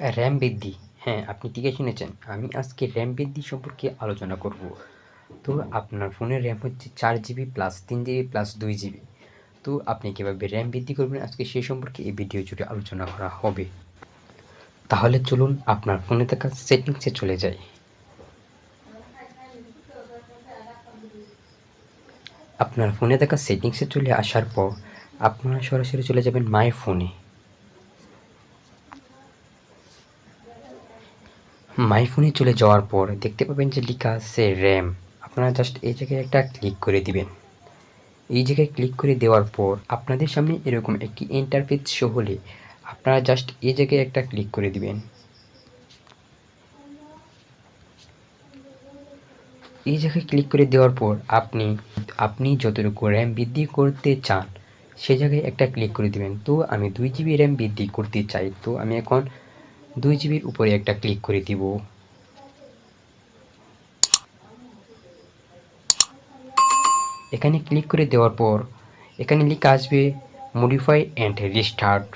RAM বৃদ্ধি। হ্যাঁ আপনি ঠিকই শুনেছেন। আমি আজকে র্যাম বৃদ্ধি সম্পর্কে আলোচনা করব। তো আপনার ফোনের র্যাম হচ্ছে চার জিবি প্লাস তিন জিবি প্লাস দুই জিবি। তো আপনি কীভাবে র্যাম বৃদ্ধি করবেন? আজকে সেই সম্পর্কে এই ভিডিও জুড়ে আলোচনা করা হবে। তাহলে চলুন আপনার ফোনে থাকা সেটিংসে চলে যাই। আপনার ফোনে থাকা সেটিংসে চলে আসার পর আপনারা সরাসরি চলে যাবেন মাই ফোনে মাই ফোনে চলে যাওয়ার পর দেখতে পাবেন যে লেখা আছে র্যাম। আপনারা জাস্ট এই জায়গায় একটা ক্লিক করে দিবেন। এই জায়গায় ক্লিক করে দেওয়ার পর আপনাদের সামনে এরকম একটি ইন্টারফেস শো হলে আপনারা জাস্ট এই জায়গায় একটা ক্লিক করে দিবেন। এই জায়গায় ক্লিক করে দেওয়ার পর আপনি আপনি যতটুকু র্যাম বৃদ্ধি করতে চান, সে জায়গায় একটা ক্লিক করে দিবেন। তো আমি দুই জিবি র্যাম বৃদ্ধি করতে চাই। তো আমি এখন দুই জিবির উপরে একটা ক্লিক করে দিব। এখানে ক্লিক করে দেওয়ার পর এখানে লেখা আসবে মডিফাই অ্যান্ড রিস্টার্ট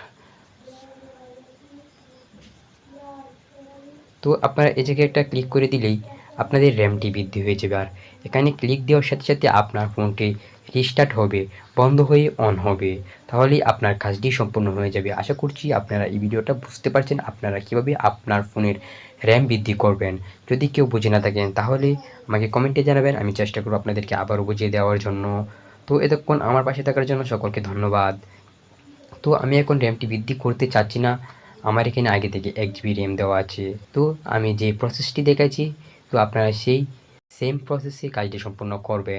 তো আপনারা এই জায়গায় একটা ক্লিক করে দিলেই আপনাদের র্যামটি বৃদ্ধি হয়ে যাবে আর এখানে ক্লিক দেওয়ার সাথে সাথে আপনার ফোনটি রিস্টার্ট হবে, বন্ধ হয়ে অন হবে। তাহলেই আপনার কাজটি সম্পূর্ণ হয়ে যাবে। আশা করছি আপনারা এই ভিডিওটা বুঝতে পারছেন আপনারা কীভাবে আপনার ফোনের র্যাম বৃদ্ধি করবেন। যদি কেউ বুঝে না থাকেন তাহলে আমাকে কমেন্টে জানাবেন, আমি চেষ্টা করব আপনাদেরকে আবারও বুঝিয়ে দেওয়ার জন্য। তো এতক্ষণ আমার পাশে থাকার জন্য সকলকে ধন্যবাদ। তো আমি এখন র্যামটি বৃদ্ধি করতে চাচ্ছি না, আমার এখানে আগে থেকে এক জিবি র্যাম দেওয়া আছে। তো আমি যে প্রসেসটি দেখাচ্ছি তো আপনারা সেই সেম প্রসেসে কাজটি সম্পূর্ণ করবেন।